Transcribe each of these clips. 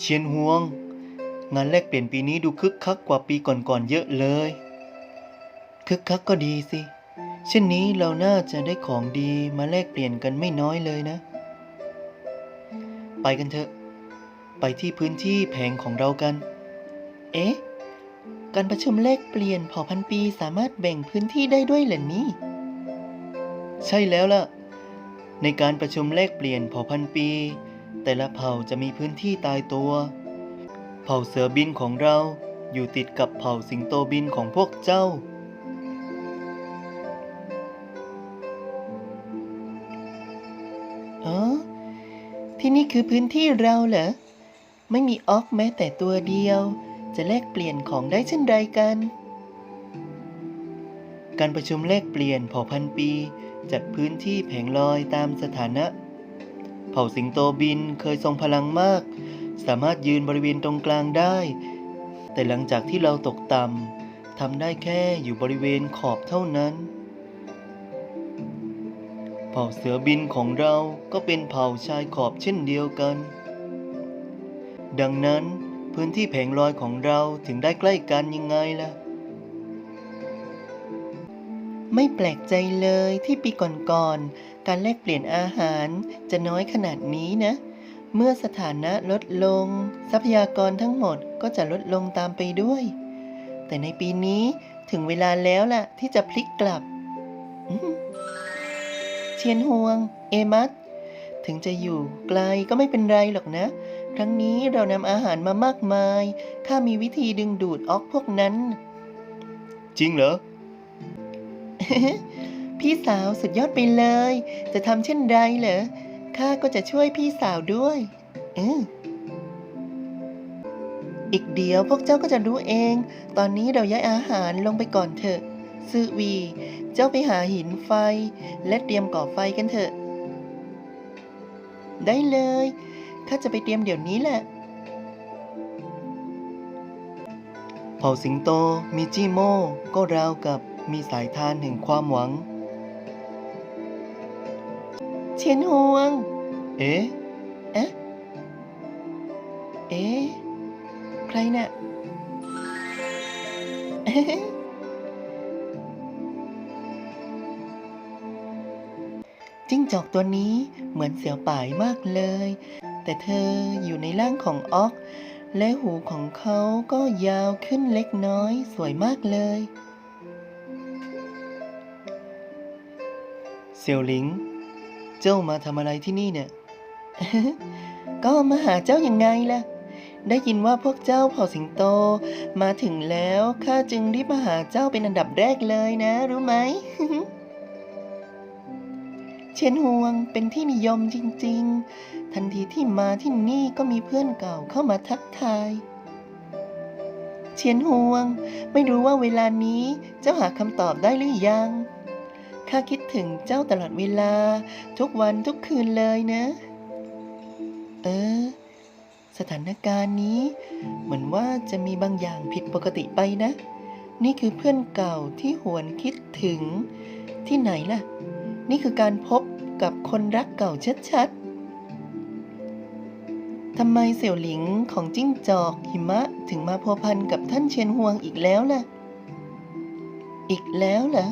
เชียนฮวง งานแลกเปลี่ยนปีนี้ดูคึกคักกว่าปีก่อนๆเยอะเลย คึกคักก็ดีสิ เช่นนี้เราน่าจะได้ของดีมาแลกเปลี่ยนกันไม่น้อยเลยนะ ไปกันเถอะ ไปที่พื้นที่แผงของเรากัน เอ๊ะ การประชุมแลกเปลี่ยนเผ่าพันปีสามารถแบ่งพื้นที่ได้ด้วยเหรอนี่ ใช่แล้วล่ะ ในการประชุมแลกเปลี่ยนเผ่าพันปี แต่ละเผ่าจะมีพื้นที่ตายตัว เผ่าเสือบินของเราอยู่ติดกับเผ่าสิงโตบินของพวกเจ้า อ๋อ ที่นี่คือพื้นที่เราเหรอ ไม่มีออกแม้แต่ตัวเดียว จะแลกเปลี่ยนของได้เช่นไรกัน การประชุมแลกเปลี่ยนเผ่าพันปี จัดพื้นที่แผงลอยตามสถานะ ผ่าสิงโตบินเคยทรงพลังมาก สามารถยืนบริเวณตรงกลางได้ แต่หลังจากที่เราตกต่ำทำได้แค่อยู่บริเวณขอบเท่านั้น เผ่าเสือบินของเราก็เป็นเผ่าชายขอบเช่นเดียวกัน ดังนั้นพื้นที่แผงลอยของเราถึงได้ใกล้กันยังไงล่ะ ไม่แปลกใจเลยที่ปีก่อนๆ การแลกเปลี่ยนอาหารจะน้อยขนาดนี้นะ เมื่อสถานะลดลง ทรัพยากรทั้งหมดก็จะลดลงตามไปด้วย แต่ในปีนี้ถึงเวลาแล้วล่ะ ที่จะพลิกกลับ เชียนฮวง เอมัสถึงจะอยู่ไกลก็ไม่เป็นไรหรอกนะ ครั้งนี้เรานำอาหารมามากมาย ข้ามีวิธีดึงดูดออกพวกนั้น จริงเหรอ พี่สาวสุดยอดไปเลย จะทำเช่นไรเหรอ ข้าก็จะช่วยพี่สาวด้วยเอออีกเดียวพวกเจ้าก็จะรู้เอง ตอนนี้เราย้ายอาหารลงไปก่อนเถอะซือวี เจ้าไปหาหินไฟ และเตรียมก่อไฟกันเถอะ ได้เลย ข้าจะไปเตรียมเดี๋ยวนี้แหละ เผ่าสิงโต มีจิโม่ก็ราวกับ มีสายทานแห่งความหวัง เชียนฮวง เอ๊ะ เอ๊ะ เอ๊ะ ใครน่ะจิ้งจอกตัวนี้เหมือนเสียวป่ายมากเลย แต่เธออยู่ในร่างของออก และหูของเขาก็ยาวขึ้นเล็กน้อยสวยมากเลย เสี่ยวหลิง เจ้ามาทำอะไรที่นี่เนี่ย ก็มาหาเจ้าอยังไงล่ะ ได้ยินว่าพวกเจ้าเผ่าสิงโต มาถึงแล้วข้าจึงรีบมาหาเจ้าเป็นอันดับแรกเลยนะ รู้ไหม เชียนฮวงเป็นที่นิยมจริง ๆ ทันทีที่มาที่นี่ก็มีเพื่อนเก่าเข้ามาทักทายเชียนฮวง ไม่รู้ว่าเวลานี้เจ้าหาคำตอบได้หรือยัง ข้าคิดถึงเจ้าตลอดเวลา ทุกวันทุกคืนเลยนะ เออ สถานการณ์นี้ เหมือนว่าจะมีบางอย่างผิดปกติไปนะ นี่คือเพื่อนเก่าที่หวนคิดถึง ที่ไหนล่ะ นี่คือการพบกับคนรักเก่าชัดๆทำไมเสี่ยวหลิงของจิ้งจอกหิมะถึงมาพัวพันกับท่านเชียนฮวงอีกแล้วล่ะ อีกแล้วเหรอ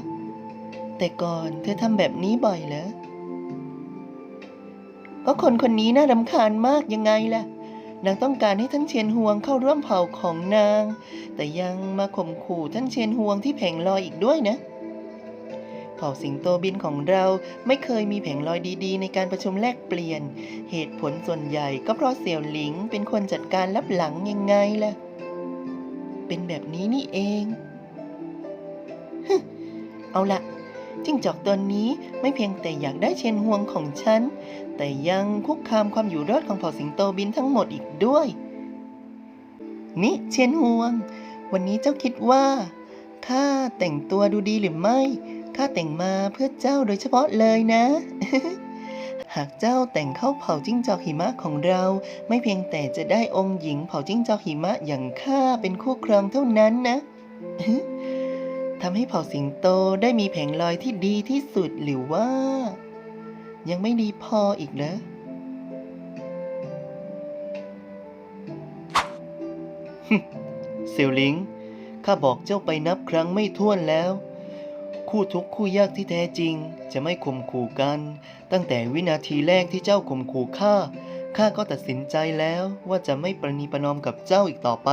แต่ก่อน เธอทำแบบนี้บ่อยเหรอ ก็คนคนนี้น่ารำคาญมากยังไงล่ะ นางต้องการให้ท่านเชียนฮวงเข้าร่วมเผ่าของนาง แต่ยังมาข่มขู่ท่านเชียนฮวงที่แผงลอยอีกด้วยนะ เผ่าสิงโตบินของเราไม่เคยมีแผงลอยดีๆ ในการประชุมแลกเปลี่ยน เหตุผลส่วนใหญ่ก็เพราะเสี่ยวหลิงเป็นคนจัดการลับหลังยังไงล่ะ เป็นแบบนี้นี่เองเอาละ จิ้งจอกตัวนี้ไม่เพียงแต่อยากได้เชนฮวงของฉัน แต่ยังคุกคามความอยู่รอดของเผ่าสิงโตบินทั้งหมดอีกด้วย นี่เชนฮวง วันนี้เจ้าคิดว่าข้าแต่งตัวดูดีหรือไม่ข้าแต่งมาเพื่อเจ้าโดยเฉพาะเลยนะ หากเจ้าแต่งเข้าเผ่าจิ้งจอกหิมะของเรา ไม่เพียงแต่จะได้องค์หญิงเผ่าจิ้งจอกหิมะอย่างข้าเป็นคู่ครองเท่านั้นนะ ทำให้เผ่าสิงโตได้มีแผงลอยที่ดีที่สุดหรือว่า ยังไม่ดีพออีกเหรอเซียวหลิงข้าบอกเจ้าไปนับครั้งไม่ถ้วนแล้ว คู่ทุกคู่ยากที่แท้จริง จะไม่ข่มขู่กัน ตั้งแต่วินาทีแรกที่เจ้าข่มขู่ข้าข้าก็ตัดสินใจแล้วว่าจะไม่ประนีประนอมกับเจ้าอีกต่อไป